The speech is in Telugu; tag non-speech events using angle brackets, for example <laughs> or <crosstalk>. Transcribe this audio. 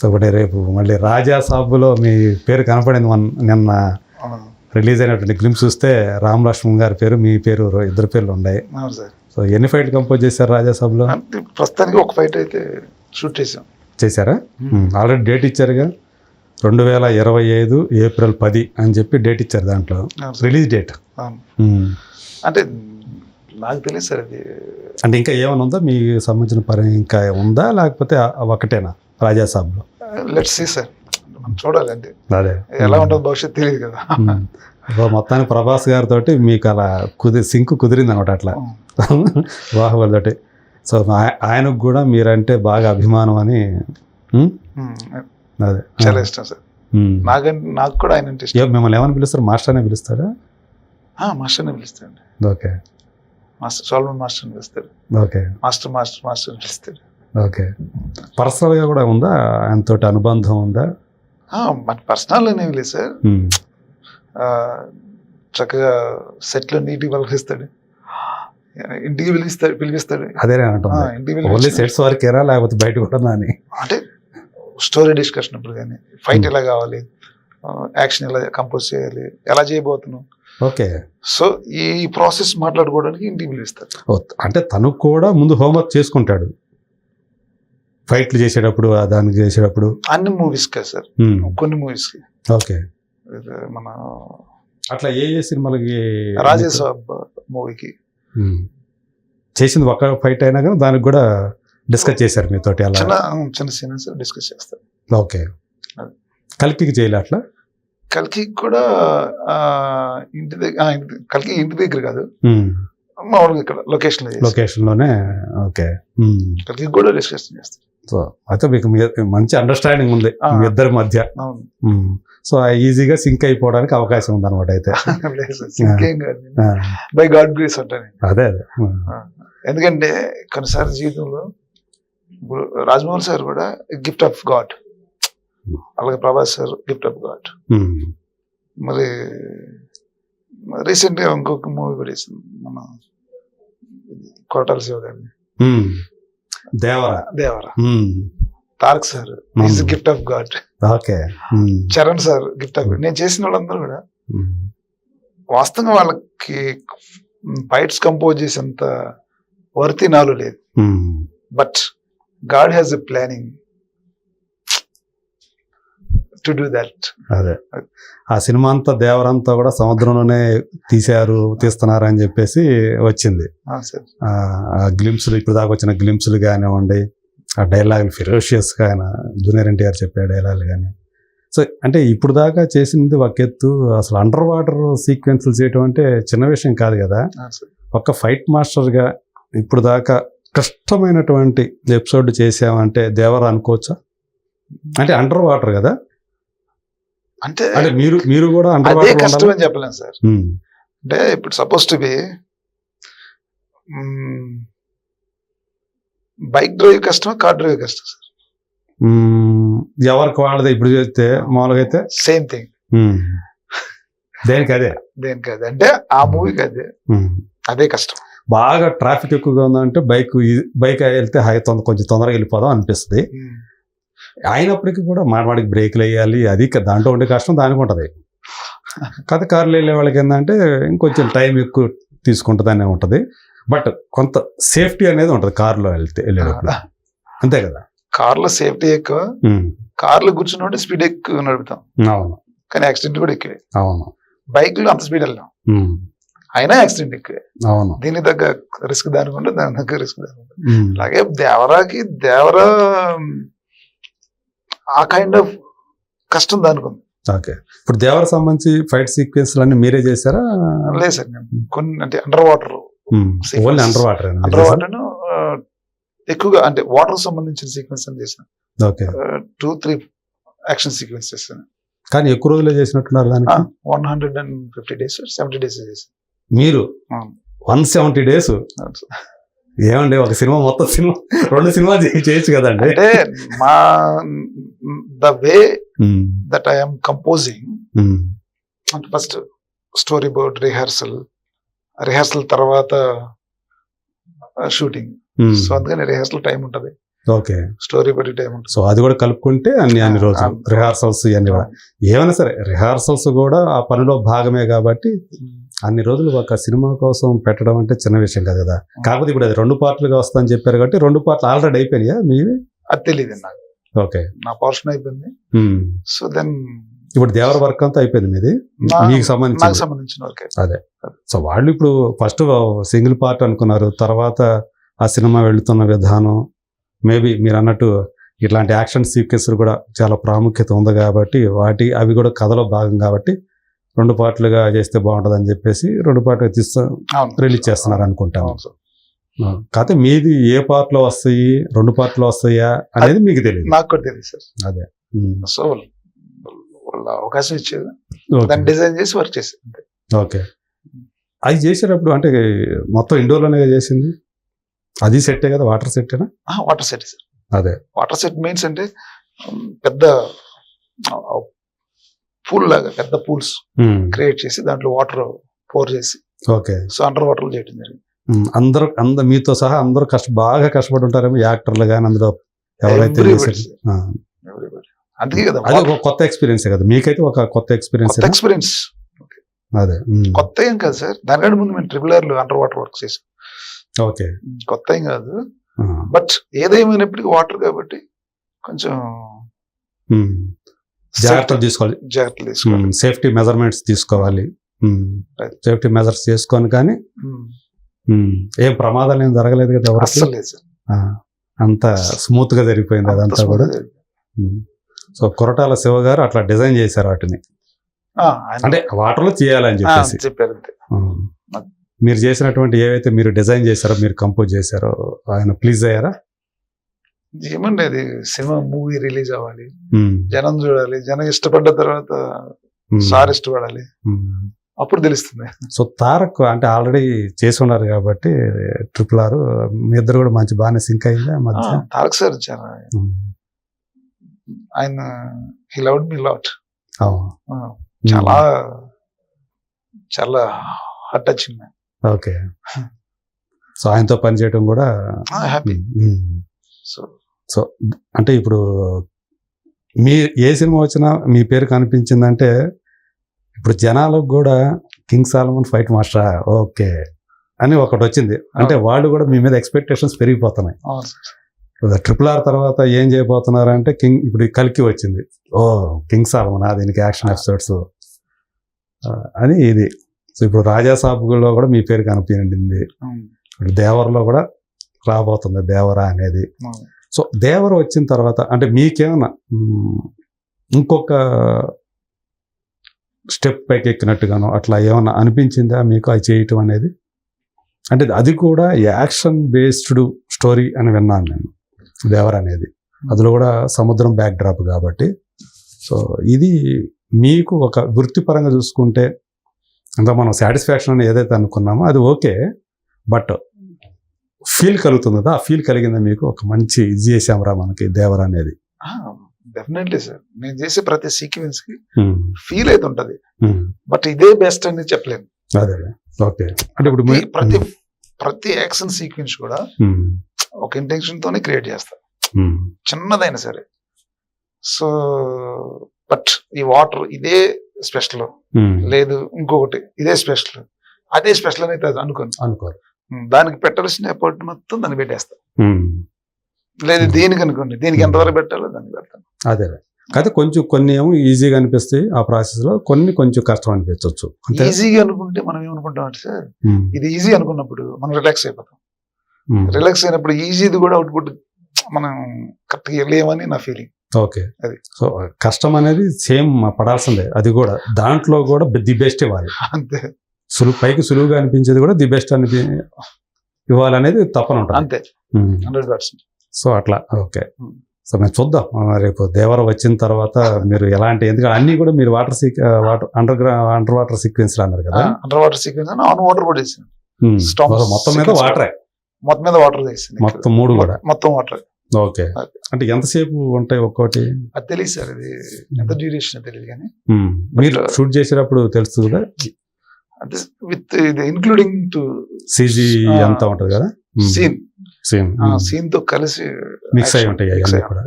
సో ఒకటి రేపు మళ్ళీ రాజా సాబులో మీ పేరు కనపడింది మొన్న నిన్న రిలీజ్ అయినటువంటి గ్లిమ్స్ చూస్తే రామ్ లక్ష్మణ్ గారి పేరు మీ పేరు ఇద్దరు పేర్లు ఉన్నాయి. సో ఎన్ని ఫైట్లు కంపోజ్ చేశారు రాజా సాబ్లో? ప్రస్తుతానికి ఒక ఫైట్ అయితే షూట్ చేసాం చేశారా? ఆల్రెడీ డేట్ ఇచ్చారుగా? రెండు వేల ఇరవై ఐదు ఏప్రిల్ పది అని చెప్పి డేట్ ఇచ్చారు దాంట్లో. రిలీజ్ డేట్ అవును. అంటే నాకు తెలియదు సార్ అది. అంటే ఇంకా ఏమైనా ఉందా? మీకు సంబంధించిన పని ఇంకా ఉందా? లేకపోతే ఒకటేనా రాజా సాబ్లో లెట్స్ సీ సార్ మనం చూడాలి అంతే. అదే. ఎలా ఉంటుందో భవిష్యత్తు తెలియదు కదా. మొత్తానికి ప్రభాస్ గారితో మీకు అలా కుది సింక్ కుదిరింది అనమాట అట్లా. <laughs> బాహుబలి తోటి సో ఆయ- ఆయనకు కూడా మీరంటే బాగా అభిమానం అని అదే. చాలా ఇష్టం సార్. నాకంటే నాకు కూడా ఆయన అంటే ఇష్టం. మిమ్మల్ని ఏమని పిలుస్తారు? మాస్టర్ అనే పిలుస్తారా ఆ, మాస్టర్ని పిలుస్తాడు. ఓకే. మాస్టర్ సాల్మన్ మాస్టర్ని పిలుస్తాడు ఓకే. మాస్టర్ మాస్టర్ మాస్టర్ని పిలుస్తాడు ఓకే. పర్సనల్గా కూడా ఉందా? ఆయనతోటి అనుబంధం ఉందా? మన పర్సనల్ అనేవి లేదు సార్. చక్కగా సెట్లో నీట్గా పలకరిస్తాడు ఇంటికి పిలిపిస్తాడు ఇంటికి ఓన్లీ పిలిపించి సెట్స్ వరకేరా లేకపోతే బయట కూడా అని అంటే స్టోరీ డిస్కషన్ అప్పుడు కానీ ఫైట్. ఎలా కావాలి? యాక్షన్ ఎలా కంపోజ్ చేయాలి? ఎలా చేయబోతున్నాం? ఓకే. సో ఈ ప్రాసెస్ మాట్లాడుకోవడానికి ఇంటికి పిలిపిస్తారు ఓ, అంటే తను కూడా ముందు హోంవర్క్ చేసుకుంటాడు. ఫైట్లు చేసేటప్పుడు దానికి చేసేటప్పుడు అన్ని మూవీస్ కదా సార్ ఉమ్. కొన్ని మూవీస్ ఓకే మన అట్లా ఏ ఏ సినిమాలకి రాజేసాబ్ మూవీకి ఉమ్. చేసింది ఒక ఫైట్ అయినా కానీ దానికి కూడా డిస్కస్ చేశారు మీతోటి అలా చిన్న చిన్న సీన్స్ డిస్కస్ చేస్తారు ఓకే అది. కలిపికి చేయలే అట్లా కల్కి కూడా ఇంటి దగ్గర కల్కి ఇంటి దగ్గర కాదు ఉమ్. మామూలుగా ఇక్కడ లొకేషన్లో చేస్తాం. లొకేషన్లోనే ఓకే. కల్కి కూడా డిస్కషన్ చేస్తాం సో అయితే మీకు మంచి అండర్స్టాండింగ్ ఉంది. మీ ఇద్దరి మధ్య. సో ఈజీగా సింక్ అయిపోవడానికి అవకాశం ఉంది అనమాట అయితే బై గాడ్ గ్రేస్ అంటాను అదే అదే. ఎందుకంటే కొన్నిసార్లు జీవితంలో రాజమౌళి సార్ కూడా గిఫ్ట్ ఆఫ్ గాడ్ అలాగే Prabhas sir gift of God. మరి రీసెంట్గా ఇంకొక మూవీ కూడా వేసింది మన కోటాల శివ గారిని. Devara Devara. Tarak sir is gift of God okay. Charan sir gift of నేను చేసిన వాళ్ళందరూ కూడా. వాస్తవంగా వాళ్ళకి ఫైట్స్ కంపోజ్ చేసేంత వర్తి నాలు లేదు. But God has a planning to do that అదే. ఆ సినిమా అంతా దేవరంతా కూడా సముద్రంలోనే తీశారు తీస్తున్నారు అని చెప్పేసి వచ్చింది. గ్లిమ్స్లు ఇప్పుడు దాకా వచ్చిన గ్లిమ్స్లు కానివ్వండి ఆ డైలాగులు ఫిరోషియస్గా ఆయన జూనియర్ ఎన్టీఆర్ చెప్పే డైలాగులు కానీ సో అంటే ఇప్పుడు దాకా చేసింది ఒక ఎత్తు అసలు అండర్ వాటర్ సీక్వెన్స్లు చేయటం అంటే చిన్న విషయం కాదు కదా. ఒక ఫైట్ మాస్టర్గా ఇప్పుడు దాకా కష్టమైనటువంటి ఎపిసోడ్ చేసామంటే దేవర అనుకోవచ్చా? అంటే అండర్ వాటర్ కదా. అంటే అంటే మీరు మీరు కూడా అదే కష్టం అని చెప్పలేను సార్. అంటే ఇప్పుడు suppose to be bike drive కష్టం కార్ డ్రైవ్ కష్టం సార్? ఎవరికి వాళ్ళది ఇప్పుడు చేస్తే మామూలుగా అయితే? సేమ్ థింగ్ దేనికి అదే? దేనికి అది? అంటే ఆ మూవీకి అదే. అదే కష్టం. బాగా ట్రాఫిక్ ఎక్కువగా ఉందంటే బైక్ బైక్ వెళ్తే హై తొందర కొంచెం తొందరగా వెళ్ళిపోదాం అనిపిస్తుంది. అయినప్పటికీ కూడా మానవాడికి బ్రేక్లు వేయాలి అది దాంట్లో ఉండే కష్టం దానికి ఉంటుంది. కథ కార్లు వెళ్ళే వాళ్ళకి ఏంటంటే ఇంకొంచెం టైం ఎక్కువ తీసుకుంటుందనే ఉంటుంది. బట్ కొంత సేఫ్టీ అనేది ఉంటుంది కారులో వెళ్తే వెళ్ళేటప్పుడు. అంతే కదా? కార్లో సేఫ్టీ ఎక్కువ. కార్లో కూర్చున్నప్పుడు స్పీడ్ ఎక్కువ నడుపుతాం. అవును. కానీ యాక్సిడెంట్ కూడా ఎక్కువే. అవును. బైక్లో అంత స్పీడ్ వెళ్ళాం అయినా యాక్సిడెంట్ ఎక్కువే. అవును. దీనికి తగ్గ రిస్క్ దానికి ఉంటుంది దానికి తగ్గ రిస్క్ దానికి ఉంటుంది అలాగే దేవరాకి దేవరా ఆ కైండ్ ఆఫ్ కష్టం దానికి ఉంది ఓకే. ఇప్పుడు దేవర సంబంధించి ఫైట్ సీక్వెన్స్ అన్ని మీరే చేశారా? లేదు సార్ నేను కొన్ని అంటే under water. Only under water under water ఎక్కువగా అంటే వాటర్ సంబంధించిన సీక్వెన్స్ అని చేసిన. Okay. Two three action sequence చేస్తాను కానీ ఎక్కువ రోజులే చేసినట్టున్నారు దానికి? One hundred and fifty days seventy days చేసాను. మీరు. వన్ సెవెంటీ డేస్ ఏమండి ఒక సినిమా మొత్తం సినిమా రెండు సినిమాలు చే- చేయొచ్చు కదండి. అంటే మా the way that I'm composing అంటే first story board rehearsal rehearsal తర్వాత షూటింగ్ ఉమ్, సో అందుకని రిహార్సల్ టైం ఉంటుంది. ఓకే స్టోరీ పెట్టి టైం ఉంటుంది. సో అది కూడా కలుపుకుంటే అన్ని అన్ని రోజులు రిహార్సల్స్ ఇవన్నీ కూడా. ఏమైనా సరే రిహార్సల్స్ కూడా ఆ పనిలో భాగమే కాబట్టి అన్ని రోజులు ఒక సినిమా కోసం పెట్టడం అంటే చిన్న విషయం కాదు కదా. కాకపోతే ఇప్పుడు అది రెండు పార్ట్లుగా వస్తుందని చెప్పారు కాబట్టి రెండు పార్ట్లు ఆల్రెడీ అయిపోయినాయా మీవి? అది తెలియదు నాకు. ఓకే. నా పోర్షన్ అయిపోయింది. సో దెన్ ఇప్పుడు దేవర వర్క్ అంతా అయిపోయింది మీది? మీకు నాకు సంబంధించి సంబంధించిన వరకే సో వాళ్ళు ఇప్పుడు ఫస్ట్ సింగిల్ పార్ట్ అనుకున్నారు. తర్వాత ఆ సినిమా వెళుతున్న విధానం మేబీ మీరు అన్నట్టు ఇట్లాంటి యాక్షన్ సీక్వెన్స్ కూడా చాలా ప్రాముఖ్యత ఉంది కాబట్టి వాటి అవి కూడా కథలో భాగం కాబట్టి రెండు పార్ట్లుగా చేస్తే బాగుంటుంది అని చెప్పేసి రెండు పార్ట్లుగా తీస్తా రిలీజ్ చేస్తున్నారు అనుకుంటాను. సార్. కాకపోతే మీది ఏ part లో వస్తాయి రెండు part లో వస్తాయా అనేది మీకు తెలియదు నాకు కూడా తెలియదు సార్. అదే. ఉమ్. సో వాళ్ళ అవకాశం ఇచ్చేది. దాన్ని డిజైన్ చేసి వర్క్ చేసి అంతే. ఓకే అది చేసేటప్పుడు అంటే మొత్తం ఇండోర్లోనే చేసింది? అది సెట్టే కదా? వాటర్ సెట్టేనా? Water set sir. అదే. వాటర్ సెట్ మీన్స్ అంటే పెద్ద పూల్ లాగా పెద్ద పూల్స్. క్రియేట్ చేసి దాంట్లో వాటర్ పోర్ చేసి ఓకే సో అండర్ వాటర్ చేయడం జరిగింది. అందరూ అందరు మీతో సహా అందరూ కష్ట బాగా కష్టపడి ఉంటారేమో యాక్టర్లు కానీ అందులో ఎవరైతే. అందుకే కదా అది ఒక కొత్త ఎక్స్పీరియన్స్ కదా. మీకైతే ఒక కొత్త ఎక్స్పీరియన్స్ ఎక్స్పీరియన్స్ అదే కొత్త ఏం కాదు సార్. దానికంటే ముందు మేము ట్రిపుల్ ఆర్లో అండర్ వాటర్ వర్క్ చేసాం ఓకే కొత్త ఏం కాదు. బట్ ఏదేమైనప్పటికీ వాటర్ కాబట్టి కొంచెం జాగ్రత్తలు తీసుకోవాలి. జాగ్రత్తలు తీసుకోవాలి. సేఫ్టీ మెజర్మెంట్స్ తీసుకోవాలి. సేఫ్టీ మెజర్స్ చేసుకొని కానీ ఏం ప్రమాదాలు ఏం జరగలేదు కదా అస్సలు లేదు సార్. అంత స్మూత్గా జరిగిపోయింది అంత అదంతా కూడా. సో కొరటాల శివ గారు అట్లా డిజైన్ చేశారు వాటిని. అంటే వాటర్లో చేయాలని చెప్పేసి. చెప్పారు. మీరు చేసినటువంటి ఏవైతే మీరు డిజైన్ చేశారో మీరు కంపోజ్ చేశారో ఆయన ప్లీజ్ అయ్యారా? ఏమండి అది సినిమా మూవీ రిలీజ్ అవ్వాలి. జనం చూడాలి. జనం ఇష్టపడ్డ తర్వాత. సార్ ఇష్టపడాలి. అప్పుడు తెలుస్తుంది. సో తారక్ అంటే ఆల్రెడీ చేసి ఉన్నారు కాబట్టి ట్రిపుల్ ఆర్ మీ ఇద్దరు కూడా మంచి బాగానే సింక్ అయిందా మధ్య? తారక్ సార్ చాలా. ఆయన హీ లవ్డ్ మీ లాట్. చాలా చాలా హార్ట్ టచింగ్ ఓకే. సో ఆయనతో పనిచేయడం కూడా హ్యాపీ. సో సో అంటే ఇప్పుడు మీ ఏ సినిమా వచ్చినా మీ పేరు కనిపించిందంటే ఇప్పుడు జనాలకు కూడా King Solomon fight master? Okay. అని ఒకటి వచ్చింది. అంటే వాళ్ళు కూడా మీ మీద ఎక్స్పెక్టేషన్స్ పెరిగిపోతున్నాయి. ట్రిపుల్ ఆర్ తర్వాత ఏం చేయబోతున్నారు అంటే కింగ్ ఇప్పుడు కలికి వచ్చింది. ఓ కింగ్ సాలమన్ దీనికి యాక్షన్ ఎపిసోడ్స్. అని ఇది. సో ఇప్పుడు రాజా సాబులో కూడా మీ పేరు కనిపించింది. ఇప్పుడు దేవరలో కూడా రాబోతుంది దేవర అనేది. సో దేవర వచ్చిన తర్వాత అంటే మీకేమన్నా ఇంకొక స్టెప్ పైకి ఎక్కినట్టుగానో అట్లా ఏమన్నా అనిపించిందా మీకు అది చేయటం అనేది? అంటే అది కూడా యాక్షన్ బేస్డ్ స్టోరీ అని విన్నాను నేను దేవర అనేది. అందులో కూడా సముద్రం బ్యాక్ డ్రాప్ కాబట్టి. సో ఇది మీకు ఒక వృత్తిపరంగా చూసుకుంటే అంత మనం సాటిస్ఫాక్షన్ అని ఏదైతే అనుకున్నామో అది ఓకే బట్ ఫీల్ కలుగుతుంది కదా ఆ ఫీల్ కలిగిందా మీకు ఒక మంచి ఇది చేసాంరా మనకి దేవర అనేది. డెఫినెట్లీ సార్ నేను చేసే ప్రతి సీక్వెన్స్కి ఫీల్ ఉమ్, బట్ ఇదే బెస్ట్ అని చెప్పలేను. ఓకే అంటే ఇప్పుడు ఈ మీ- ప్రతి ప్రతి యాక్షన్ సీక్వెన్స్ కూడా ఉమ్, ఒక ఇంటెన్షన్ తోనే క్రియేట్ చేస్తా. ఉమ్, చిన్నదైనా సరే. సో బట్ ఈ వాటర్ ఇదే స్పెషల్ లేదు ఇంకొకటి ఇదే స్పెషల్ అదే స్పెషల్ అని అయితే అనుకోను. అనుకోరు. దానికి పెట్టాల్సిన ఎఫర్ట్ మొత్తం దాన్ని పెట్టేస్తా. లేదు. దీనికి అనుకోండి దీనికి ఎంతవరకు పెట్టాలో దాన్ని పెడతాను. అదే అయితే కొంచెం కొన్ని ఏమో ఈజీగా అనిపిస్తాయి ఆ ప్రాసెస్లో కొన్ని కొంచెం కష్టం అనిపించవచ్చు అంతే ఈజీగా అనుకుంటే మనం ఏమనుకుంటాం అంటే సార్ ఇది ఈజీ అనుకున్నప్పుడు మనం రిలాక్స్ అయిపోతాం. రిలాక్స్ అయినప్పుడు ఈజీది కూడా అవుట్పుట్ మనం కరెక్ట్గా వెళ్ళేమని నా ఫీలింగ్ ఓకే. అది. సో కష్టం అనేది సేమ్ పడాల్సిందే అది కూడా. దాంట్లో కూడా ది బెస్ట్ ఇవ్వాలి. అంతే. సులువు పైకి సులువుగా అనిపించేది కూడా ది బెస్ట్ అనిపి ఇవ్వాలనేది తప్పన ఉంటుంది. అంతే. Hundred percent. సో అట్లా ఓకే. సో మేము చూద్దాం. రేపు దేవర వచ్చిన తర్వాత మీరు ఎలాంటి ఎందుకంటే అన్ని కూడా మీరు water seek water under ground under water sequence అన్నారు కదా? Under water sequence on water కూడా మొత్తం- మీద వాటరే? మొత్తం మీద వాటర్ వేసాను మొత్తం మూడు కూడా? మొత్తం వాటర్. ఓకే. అంటే ఎంతసేపు ఉంటాయి ఒక్కోటి? అది తెలియదు సార్ ఇది ఎంత డ్యూరేషన్ తెలియదు కానీ. మీరు uh, షూట్ చేసేటప్పుడు తెలుస్తుంది కదా? అంటే విత్ ఇది ఇన్క్లూడింగ్ టు సీజీ. అంతా ఉంటది కదా? సీన్. సేమ్. ఆ సీన్తో కలిసి మిక్స్ అయి ఉంటాయి కూడా.